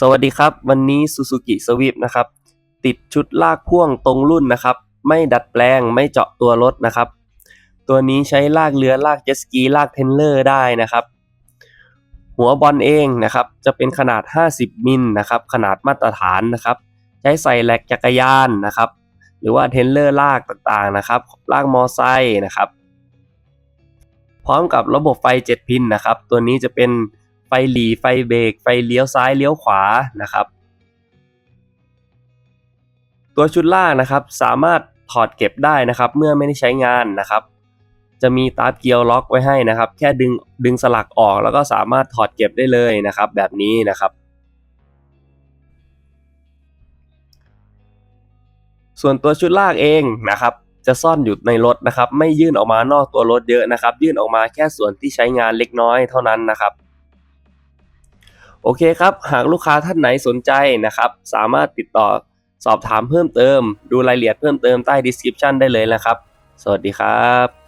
สวัสดีครับ วันนี้ Suzuki Swift นะครับ ติดชุดลากพ่วงตรงรุ่นนะครับ ไม่ดัดแปลงไม่เจาะตัวรถนะครับ ตัวนี้ใช้ลากเรือลากเจ็ตสกีลากเทนเลอร์ได้นะครับ หัวบอลเองนะครับ จะเป็นขนาด 50 มิลนะครับ ขนาดมาตรฐานนะครับ ใช้ใส่แหลกจักรยานนะครับ หรือว่าเทนเลอร์ลากต่างๆนะครับ ลากมอไซค์นะครับ พร้อมกับระบบไฟ 7 พินนะครับ ตัวนี้จะเป็น ฟหลีไฟเบรกไฟเลี้ยวซ้ายเลี้ยวขวานะครับ ตัวชุดล่างนะครับ สามารถถอดเก็บได้นะครับ เมื่อไม่ได้ใช้งานนะครับ จะมีตาร์เกียร์ล็อกไว้ให้นะครับ แค่ดึงดึงสลักออกแล้วก็สามารถถอดเก็บได้เลยนะครับ แบบนี้นะครับส่วนตัวชุดลากเองนะครับ จะซ่อนอยู่ในรถนะครับ ไม่ยื่นออกมานอกตัวรถเยอะนะครับ ยื่นออกมาแค่ส่วนที่ใช้งานเล็กน้อยเท่านั้นนะครับ โอเคครับ หากลูกค้าท่านไหนสนใจนะครับ สามารถติดต่อสอบถามเพิ่มเติม ดูรายละเอียดเพิ่มเติมใต้ description ได้เลยนะครับ สวัสดีครับ